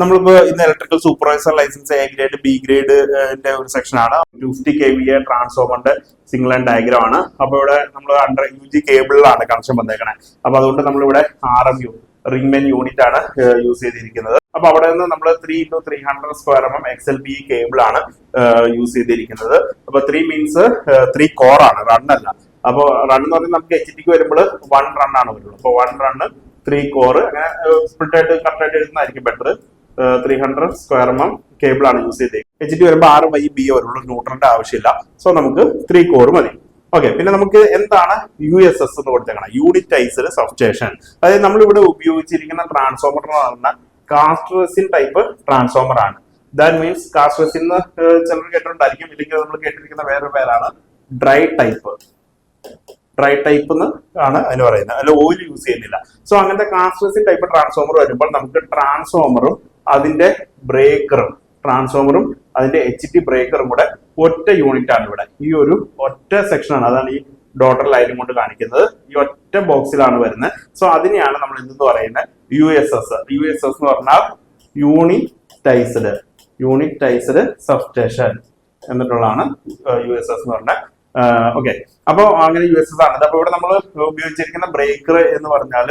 നമ്മളിപ്പോ ഇന്ന് electrical supervisor license A grade B grade ഒരു സെക്ഷൻ ആണ്. Two fifty K V A ട്രാൻസ്ഫോമറിന്റെ single and diagram ആണ്. അപ്പൊ ഇവിടെ നമ്മൾ അണ്ടർ യു ജി കേബിളിലാണ് കണക്ഷൻ വന്നേക്കണേ. അപ്പൊ അതുകൊണ്ട് നമ്മളിവിടെ R M U ring main unit ആണ് യൂസ് ചെയ്തിരിക്കുന്നത്. അപ്പൊ അവിടെ നിന്ന് നമ്മൾ three two three hundred square M M X L B cable ആണ് യൂസ് ചെയ്തിരിക്കുന്നത്. അപ്പൊ ത്രീ മീൻസ് ത്രീ കോർ ആണ് റൺ അല്ല. അപ്പൊ റൺ എന്ന് പറഞ്ഞാൽ നമുക്ക് എച്ച് ടിക്ക് വരുമ്പോൾ വൺ റൺ ആണ് വരുള്ളൂ. അപ്പൊ വൺ റണ്ണ് ത്രീ കോർ അങ്ങനെ സ്പ്ലിറ്റ് ആയിട്ട് കറക്റ്റ് ആയിട്ട് എഴുതുന്നതായിരിക്കും better three hundred square M M cable ആണ് യൂസ് ചെയ്തത് എച്ച് ഡി വരുമ്പോൾ ആറ് വൈ ബി വരുള്ളൂ ന്യൂട്രന്റെ ആവശ്യമില്ല. സോ നമുക്ക് ത്രീ കോർ മതി. ഓക്കെ പിന്നെ നമുക്ക് എന്താണ് യു എസ് എസ് എന്ന് കൊടുത്തേക്കണം? യൂണിറ്റൈസ്ഡ് സബ്സ്റ്റേഷൻ അതായത് നമ്മൾ ഇവിടെ ഉപയോഗിച്ചിരിക്കുന്ന ട്രാൻസ്ഫോമർ എന്ന് പറയുന്ന കാസ്ട്രസിൻ ടൈപ്പ് ട്രാൻസ്ഫോമർ ആണ്. ദാറ്റ് മീൻസ് കാസ്ട്രസിൻ എന്ന് ചിലർ കേട്ടിട്ടുണ്ടായിരിക്കും. ഇല്ലെങ്കിൽ നമ്മൾ കേട്ടിരിക്കുന്ന വേറെ പേരാണ് ഡ്രൈ ടൈപ്പ് ഡ്രൈ ടൈപ്പ് എന്ന് ആണ് അതിന് പറയുന്നത്. അല്ല ഓയിൽ യൂസ് ചെയ്യുന്നില്ല. സോ അങ്ങനത്തെ കാസ്ട്രസിൻ ടൈപ്പ് ട്രാൻസ്ഫോമർ വരുമ്പോൾ നമുക്ക് ട്രാൻസ്ഫോമറും അതിന്റെ ബ്രേക്കറും ട്രാൻസ്ഫോമറും അതിന്റെ എച്ച് ടി ബ്രേക്കറും കൂടെ ഒറ്റ യൂണിറ്റ് ആണ് ഇവിടെ. ഈ ഒരു ഒറ്റ സെക്ഷനാണ്. അതാണ് ഈ ഡോട്ടർ ലൈനും കൊണ്ട് കാണിക്കുന്നത്. ഈ ഒറ്റ ബോക്സിലാണ് വരുന്നത്. സോ അതിനെയാണ് നമ്മൾ എന്തെന്ന് പറയുന്നത്? U S S U S S എന്ന് പറഞ്ഞാൽ യൂണിറ്റൈസ്ഡ്. യൂണിറ്റൈസ്ഡ് സബ്സ്റ്റേഷൻ എന്നിട്ടുള്ളതാണ് യു എസ് എസ് എന്ന് പറഞ്ഞ ഓക്കെ അപ്പൊ അങ്ങനെ യു എസ് എസ് ആണ്. അപ്പൊ ഇവിടെ നമ്മൾ ഉപയോഗിച്ചിരിക്കുന്ന ബ്രേക്കർ എന്ന് പറഞ്ഞാൽ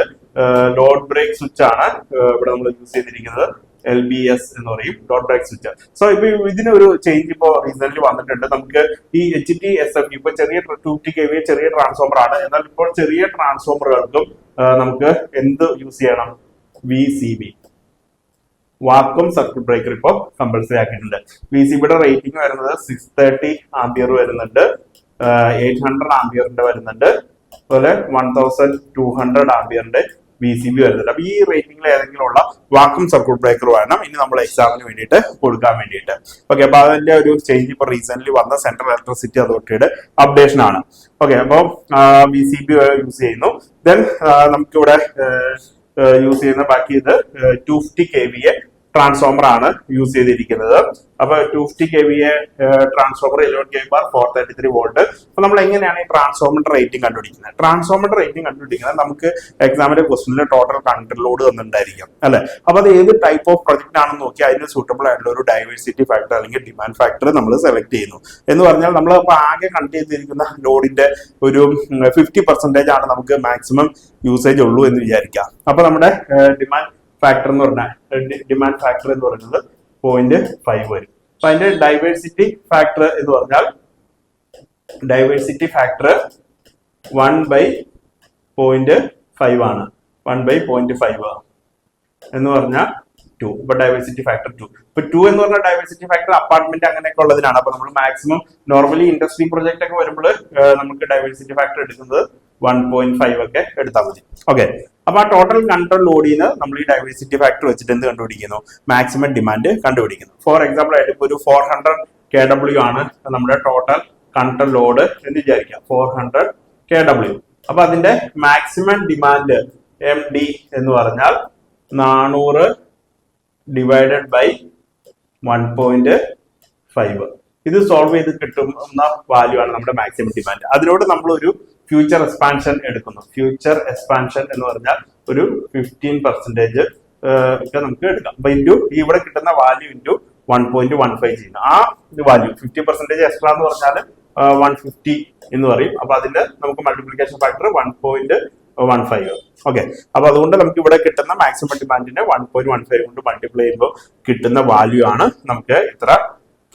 ലോഡ് ബ്രേക്ക് സ്വിച്ച് ആണ് ഇവിടെ നമ്മൾ യൂസ് ചെയ്തിരിക്കുന്നത്. എൽ ബി എസ് എന്ന് പറയും ഡോട്ട് ബാക്ക് സ്വിച്ച് സോ ഇപ്പൊ ഇതിനൊരു ചേഞ്ച് ഇപ്പോ റീസെന്റ് വന്നിട്ടുണ്ട്. നമുക്ക് ഈ എച്ച് ടി എസ് എഫ് ഇപ്പൊ ചെറിയ ടു ടി കെ വി ചെറിയ ട്രാൻസ്ഫോമർ ആണ്. എന്നാൽ ഇപ്പോൾ ചെറിയ ട്രാൻസ്ഫോമറുകൾക്കും നമുക്ക് എന്ത് യൂസ് ചെയ്യണം? V C B vacuum circuit breaker ഇപ്പോൾ കമ്പൽസറി ആക്കിയിട്ടുണ്ട്. വി സി ബിയുടെ റേറ്റിംഗ് വരുന്നത് സിക്സ് തേർട്ടി ആംബിയർ വരുന്നുണ്ട്. എയ്റ്റ് ഹൺഡ്രഡ് ആംബിയറിന്റെ വരുന്നുണ്ട്. അതുപോലെ വൺ തൗസൻഡ് ടു ഹൺഡ്രഡ് ആംബിയറിന്റെ വി സി ബി വരുന്നുണ്ട്. അപ്പൊ ഈ റേറ്റിംഗിൽ ഏതെങ്കിലും ഉള്ള വാക്കും സർക്യൂട്ട് ബ്രേക്കർ വേണം. ഇനി നമ്മൾ എക്സാമിന് വേണ്ടിയിട്ട് കൊടുക്കാൻ വേണ്ടിയിട്ട്. ഓക്കെ അപ്പൊ അതിന്റെ ഒരു ചേഞ്ച് ഇപ്പൊ റീസെന്റ് വന്ന സെൻട്രൽ ഇലക്ട്രിസിറ്റി അതോറിറ്റിയുടെ അപ്ഡേഷൻ ആണ്. ഓക്കെ അപ്പോൾ ബി സി ബി യൂസ് ചെയ്യുന്നു. ദെൻ നമുക്കിവിടെ യൂസ് ചെയ്യുന്ന ബാക്കി ഇത് two fifty K V A transformer ആണ് യൂസ് ചെയ്തിരിക്കുന്നത്. അപ്പൊ two fifty K V A transformer eleven K bar four thirty three volt അപ്പൊ നമ്മൾ എങ്ങനെയാണ് ഈ ട്രാൻസ്ഫോമറിന്റെ റേറ്റിംഗ് കണ്ടുപിടിക്കുന്നത്? ട്രാൻസ്ഫോമറിന്റെ റേറ്റിംഗ് കണ്ടുപിടിക്കുന്നത് നമുക്ക് എക്സാമിന്റെ ക്വസ്റ്റിനിൽ ടോട്ടൽ കണ്ടർ ലോഡ് തന്നിട്ടുണ്ടായിരിക്കും അല്ലെ? അപ്പൊ അത് ഏത് ടൈപ്പ് ഓഫ് പ്രൊജക്ട് ആണെന്ന് നോക്കി അതിന് സൂട്ടബിൾ ആയിട്ടുള്ള ഒരു ഡൈവേഴ്സിറ്റി ഫാക്ടർ അല്ലെങ്കിൽ ഡിമാൻഡ് ഫാക്ടർ നമ്മൾ സെലക്ട് ചെയ്യുന്നു. എന്ന് പറഞ്ഞാൽ നമ്മൾ ഇപ്പൊ ആകെ കണ്ട് ചെയ്തിരിക്കുന്ന ലോഡിന്റെ ഒരു ഫിഫ്റ്റി പെർസെന്റേജ് ആണ് നമുക്ക് മാക്സിമം യൂസേജ് ഉള്ളൂ എന്ന് വിചാരിക്കാം. അപ്പൊ നമ്മുടെ ഡിമാൻഡ് ഫാക്ടർ എന്ന് പറഞ്ഞാൽ ഡിമാൻഡ് ഫാക്ടർ എന്ന് പറയുന്നത് പോയിന്റ് ഫൈവ് വരും. അപ്പൊ അതിന്റെ ഡൈവേഴ്സിറ്റി ഫാക്ടർ എന്ന് പറഞ്ഞാൽ diversity factor one by point five ആണ്. വൺ ബൈ പോയിന്റ് ഫൈവ് എന്ന് പറഞ്ഞാൽ ടു ഇപ്പൊ ഡൈവേഴ്സിറ്റി ഫാക്ടർ ടു ഇപ്പൊ ടു എന്ന് പറഞ്ഞ ഡൈവേഴ്സിറ്റി ഫാക്ടർ അപ്പാർട്ട്മെന്റ് അങ്ങനെയൊക്കെ ഉള്ളതിനാണ്. അപ്പൊ നമ്മൾ മാക്സിമം നോർമലി ഇൻഡസ്ട്രി പ്രൊജക്ട് ഒക്കെ വരുമ്പോൾ നമുക്ക് ഡൈവേഴ്സിറ്റി ഫാക്ടർ എടുക്കുന്നത് വൺ പോയിന്റ് ഫൈവ് ഒക്കെ എടുത്താൽ മതി. ഓക്കെ അപ്പൊ ആ ടോട്ടൽ കൺട്രോൾ ലോഡിന് നമ്മൾ ഈ ഡൈവേഴ്സിറ്റി ഫാക്ടർ വെച്ചിട്ട് എന്ത് കണ്ടുപിടിക്കുന്നു? മാക്സിമം ഡിമാൻഡ് കണ്ടുപിടിക്കുന്നു. ഫോർ എക്സാമ്പിൾ ആയിട്ട് ഇപ്പൊ ഒരു ഫോർ ഹൺഡ്രഡ് കെ ഡബ്ല്യു ആണ് നമ്മുടെ ടോട്ടൽ കൺട്രോൾ ലോഡ് എന്ന് വിചാരിക്കാം. ഫോർ ഹൺഡ്രഡ് കെ ഡബ്ല്യു അപ്പൊ അതിന്റെ മാക്സിമം ഡിമാൻഡ് എം ഡി എന്ന് പറഞ്ഞാൽ നാനൂറ് divided by one point five ഇത് സോൾവ് ചെയ്ത് കിട്ടുന്ന വാല്യൂ ആണ് നമ്മുടെ മാക്സിമം ഡിമാൻഡ് അതിനോട് നമ്മൾ ഒരു ഫ്യൂച്ചർ എക്സ്പാൻഷൻ എടുക്കുന്നു. ഫ്യൂച്ചർ എക്സ്പാൻഷൻ എന്ന് പറഞ്ഞാൽ ഒരു ഫിഫ്റ്റീൻ പെർസെന്റേജ് ഒക്കെ നമുക്ക് എടുക്കാം. അപ്പൊ ഇന്റു ഇവിടെ കിട്ടുന്ന value into one point one five ചെയ്യുന്നു. ആ വാല്യൂ ഫിഫ്റ്റി പെർസെന്റേജ് എക്സ്ട്രാ എന്ന് പറഞ്ഞാൽ വൺ ഫിഫ്റ്റി എന്ന് പറയും. അപ്പൊ അതിന്റെ നമുക്ക് multiplication factor one point one five okay അപ്പൊ അതുകൊണ്ട് നമുക്ക് ഇവിടെ കിട്ടുന്ന മാക്സിമം ഡിമാൻഡിനെ വൺ പോയിന്റ് വൺ ഫൈവ് കൊണ്ട് മൾട്ടിപ്ലൈ ചെയ്യുമ്പോൾ കിട്ടുന്ന വാല്യൂ ആണ് നമുക്ക് ഇത്ര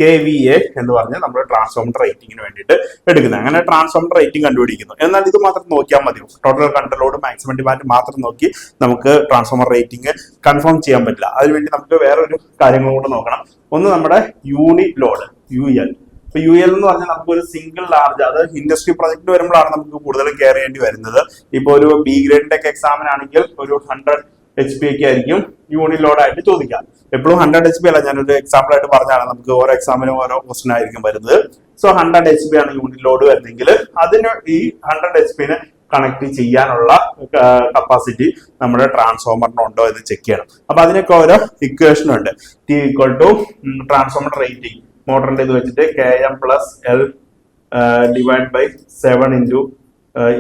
കെ വി എ എന്ന് പറഞ്ഞ് നമ്മൾ ട്രാൻസ്ഫോമർ റേറ്റിംഗിന് വേണ്ടിയിട്ട് എടുക്കുന്നത്. അങ്ങനെ ട്രാൻസ്ഫോമർ റേറ്റിംഗ് കണ്ടുപിടിക്കുന്നു. എന്നാൽ ഇത് മാത്രം നോക്കിയാൽ മതി ടോട്ടൽ കൺട്രോളോട് മാക്സിമം ഡിമാൻഡ് മാത്രം നോക്കി നമുക്ക് ട്രാൻസ്ഫോമർ റേറ്റിംഗ് കൺഫേം ചെയ്യാൻ പറ്റില്ല. അതിനുവേണ്ടി നമുക്ക് വേറൊരു കാര്യങ്ങളും കൂടെ നോക്കണം. ഒന്ന് നമ്മുടെ യൂണി ലോഡ് യു എൽ ഇപ്പൊ യു എൽ എന്ന് പറഞ്ഞാൽ നമുക്ക് ഒരു സിംഗിൾ ലാർജ് അത് ഇൻഡസ്ട്രി പ്രൊജക്ട് വരുമ്പോഴാണ് നമുക്ക് കൂടുതലും കയറേണ്ടി വരുന്നത്. ഇപ്പൊ ഒരു ബി ഗ്രേഡിന്റെ ഒക്കെ എക്സാമിനാണെങ്കിൽ ഒരു ഹൺഡ്രഡ് എച്ച് പി ഒക്കെ ആയിരിക്കും യൂണിറ്റ് ലോഡ് ആയിട്ട് ചോദിക്കാം. എപ്പോഴും ഹൺഡ്രഡ് എച്ച് പി അല്ല ഞാനൊരു എക്സാമ്പിൾ ആയിട്ട് പറഞ്ഞാണ് നമുക്ക് ഓരോ എക്സാമിനും ഓരോ ക്വസ്റ്റൻ ആയിരിക്കും വരുന്നത്. സോ ഹൺഡ്രഡ് എച്ച് പി ആണ് യൂണിറ്റ് ലോഡ് വരുന്നെങ്കിൽ അതിന് ഈ ഹൺഡ്രഡ് എച്ച് പിന് കണക്ട് ചെയ്യാനുള്ള കപ്പാസിറ്റി നമ്മുടെ ട്രാൻസ്ഫോമറിന് ഉണ്ടോ എന്ന് ചെക്ക് ചെയ്യണം. അപ്പൊ അതിനൊക്കെ ഓരോ ഇക്വേഷനും ഉണ്ട്. T equal to transformer rating മോട്ടറിന്റെ ഇത് വെച്ചിട്ട് K M plus L divide by seven into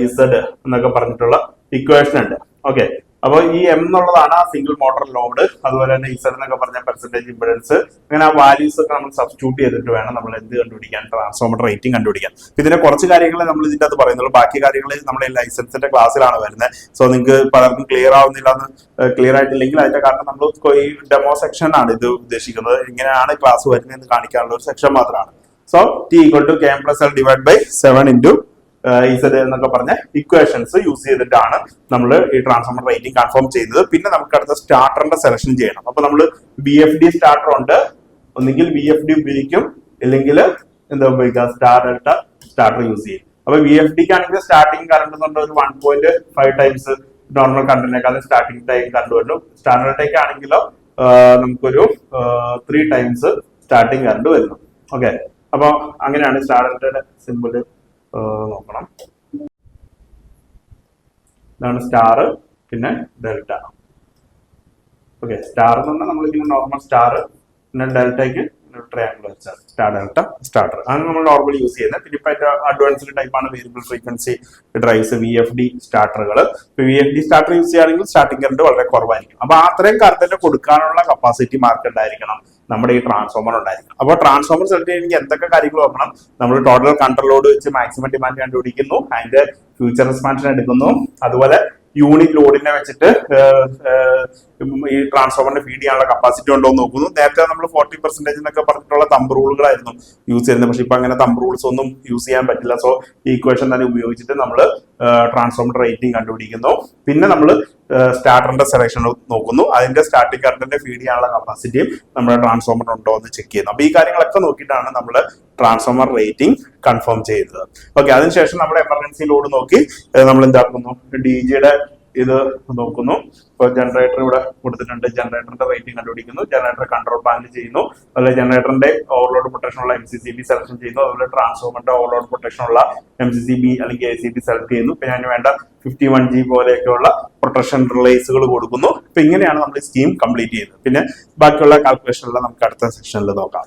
Z എന്നൊക്കെ പറഞ്ഞിട്ടുള്ള ഇക്വേഷൻ ഉണ്ട്. ഓക്കെ അപ്പോൾ ഈ എം എന്നുള്ളതാണ് ആ സിംഗിൾ മോട്ടർ ലോഡ് അതുപോലെ തന്നെ ഇസഡ് എന്നൊക്കെ പറഞ്ഞ പെർസെന്റേജ് ഇമ്പിഡൻസ് അങ്ങനെ ആ വാല്യൂസ് ഒക്കെ നമ്മൾ സബ്സ്റ്റിറ്റ്യൂട്ട് ചെയ്തിട്ട് വേണം നമ്മൾ എന്ത് കണ്ടുപിടിക്കാൻ ട്രാൻസ്ഫോമർ റേറ്റിംഗ് കണ്ടുപിടിക്കാൻ. ഇതിന്റെ കുറച്ച് കാര്യങ്ങൾ നമ്മൾ ഇതിന്റെ അത് പറയുന്നുള്ളൂ. ബാക്കി കാര്യങ്ങൾ നമ്മുടെ ലൈസൻസിന്റെ ക്ലാസ്സിലാണ് വരുന്നത്. സോ നിങ്ങൾക്ക് പലർക്കും ക്ലിയർ ആവുന്നില്ല എന്ന് ക്ലിയർ ആയിട്ടില്ലെങ്കിൽ അതിന്റെ കാരണം നമ്മൾ ഈ ഡെമോ സെക്ഷൻ ആണ് ഇത് ഉദ്ദേശിക്കുന്നത്. ഇങ്ങനെയാണ് ക്ലാസ് വരുന്നത് എന്ന് കാണിക്കാനുള്ള ഒരു സെക്ഷൻ മാത്രമാണ്. So T equal to K M plus L divide by seven into Z എന്നൊക്കെ പറഞ്ഞ ഇക്വേഷൻസ് യൂസ് ചെയ്തിട്ടാണ് നമ്മൾ ഈ ട്രാൻസ്ഫോമർ റേറ്റിംഗ് കൺഫേം ചെയ്യുന്നത്. പിന്നെ നമുക്ക് അടുത്ത സ്റ്റാർട്ടറിന്റെ സെലക്ഷൻ ചെയ്യണം. അപ്പൊ നമ്മൾ ബി എഫ് ഡി സ്റ്റാർട്ടർ ഉണ്ട്. ഒന്നുകിൽ ബി എഫ് ഡി ഉപയോഗിക്കും. ഇല്ലെങ്കിൽ എന്താ ഉപയോഗിക്കുക? സ്റ്റാർ ഡെൽറ്റ സ്റ്റാർട്ടർ യൂസ് ചെയ്യും. അപ്പൊ ബി എഫ് ഡിക്ക് ആണെങ്കിൽ സ്റ്റാർട്ടിംഗ് കറണ്ട് എന്ന് ഒരു one point five times normal കറണ്ടിനേക്കാളും starting time കണ്ടു വരും. സ്റ്റാൻഡേർഡ് ടൈക്ക് ആണെങ്കിലോ നമുക്കൊരു ത്രീ ടൈംസ് സ്റ്റാർട്ടിംഗ് കറണ്ട് വരുന്നു. ഓക്കെ അപ്പൊ അങ്ങനെയാണ് സ്റ്റാർട്ടറിന്റെ സിമ്പിൾ നോക്കണം. ഇതാണ് സ്റ്റാർ പിന്നെ ഡെൽറ്റ. ഓക്കെ സ്റ്റാർ എന്ന് പറഞ്ഞാൽ നമ്മളിങ്ങനെ നോർമൽ സ്റ്റാർ പിന്നെ ഡെൽറ്റയ്ക്ക് ട്രയാങ്കിൾ വെച്ചാൽ സ്റ്റാർ ഡെൽറ്റ സ്റ്റാർട്ടർ ആണ് നമ്മൾ നോർമലി യൂസ് ചെയ്യുന്നത്. പിന്നെ ഇപ്പൊ ഏറ്റവും അഡ്വാൻസ്ഡ് ടൈപ്പാണ് variable frequency drives V F D സ്റ്റാർട്ടറുകൾ V F D starter use ചെയ്യുകയാണെങ്കിൽ സ്റ്റാർട്ടിംഗ് കറണ്ട് വളരെ കുറവായിരിക്കും. അപ്പൊ അത്രയും കറണ്ട് കൊടുക്കാനുള്ള കപ്പാസിറ്റി മാർക്ക് ഉണ്ടായിരിക്കണം നമ്മുടെ ഈ ട്രാൻസ്ഫോമർ ഉണ്ടായിരിക്കും അപ്പോൾ ട്രാൻസ്ഫോമർ സെലക്ട് ചെയ്യണമെങ്കിൽ എന്തൊക്കെ കാര്യങ്ങൾ നോക്കണം? നമ്മൾ ടോട്ടൽ കൺട്രോൾ ലോഡ് വെച്ച് മാക്സിമം ഡിമാൻഡ് കണ്ടുപിടിക്കുന്നു. അതിന്റെ ഫ്യൂച്ചർ എക്സ്പാൻഷൻ എടുക്കുന്നു. അതുപോലെ യൂണിറ്റ് ലോഡിനെ വെച്ചിട്ട് ഈ ട്രാൻസ്ഫോമറിന് ഫീഡ് ചെയ്യാനുള്ള കപ്പാസിറ്റി ഉണ്ടോ എന്ന് നോക്കുന്നു. നേരത്തെ നമ്മൾ ഫോർട്ടി പെർസെന്റേജ് എന്നൊക്കെ പറഞ്ഞിട്ടുള്ള തമ്പ് റൂളുകളായിരുന്നു യൂസ് ചെയ്യുന്നത്. പക്ഷെ ഇപ്പൊ അങ്ങനെ തമ്പ് റൂൾസ് ഒന്നും യൂസ് ചെയ്യാൻ പറ്റില്ല. സോ ഈ ഇക്വേഷൻ തന്നെ ഉപയോഗിച്ചിട്ട് നമ്മൾ ട്രാൻസ്ഫോമർ റേറ്റിംഗ് കണ്ടുപിടിക്കുന്നു. പിന്നെ നമ്മൾ സ്റ്റാർട്ടറിന്റെ സെലക്ഷൻ നോക്കുന്നു. അതിന്റെ സ്റ്റാർട്ടിംഗ് കറണ്ടിന്റെ ഫീഡ് ചെയ്യാനുള്ള കപ്പാസിറ്റിയും നമ്മുടെ ട്രാൻസ്ഫോമർ ഉണ്ടോ എന്ന് ചെക്ക് ചെയ്യുന്നു. അപ്പൊ ഈ കാര്യങ്ങളൊക്കെ നോക്കിയിട്ടാണ് നമ്മൾ ട്രാൻസ്ഫോമർ റേറ്റിംഗ് കൺഫേം ചെയ്തത് ഓക്കെ അതിനുശേഷം നമ്മുടെ എമർജൻസി ലോഡ് നോക്കി നമ്മൾ എന്താക്കുന്നു ഡി ജിയുടെ ഇത് നോക്കുന്നു. ഇപ്പൊ ജനറേറ്റർ ഇവിടെ കൊടുത്തിട്ടുണ്ട്. ജനറേറ്ററിന്റെ റേറ്റിംഗ് കണ്ടുപിടിക്കുന്നു. ജനറേറ്റർ കൺട്രോൾ പാനൽ ചെയ്യുന്നു. അതുപോലെ ജനറേറ്ററിന്റെ ഓവർലോഡ് പ്രൊട്ടക്ഷൻ ഉള്ള M C C B selection ചെയ്യുന്നു. അതുപോലെ ട്രാൻസ്ഫോമറിന്റെ ഓവർലോഡ് പ്രൊട്ടക്ഷൻ ഉള്ള എം സി സി ബി അല്ലെങ്കിൽ എ സി ബി സെലക്ട് ചെയ്യുന്നു. പിന്നെ അതിന് വേണ്ട ഫിഫ്റ്റി വൺ ജി പോലെയൊക്കെയുള്ള പ്രൊട്ടക്ഷൻ റിലേസുകൾ കൊടുക്കുന്നു. അപ്പൊ ഇങ്ങനെയാണ് നമ്മൾ സ്കീം കംപ്ലീറ്റ് ചെയ്യുന്നത്. പിന്നെ ബാക്കിയുള്ള കാൽക്കുലേഷനെല്ലാം നമുക്ക് അടുത്ത സെക്ഷനിൽ നോക്കാം.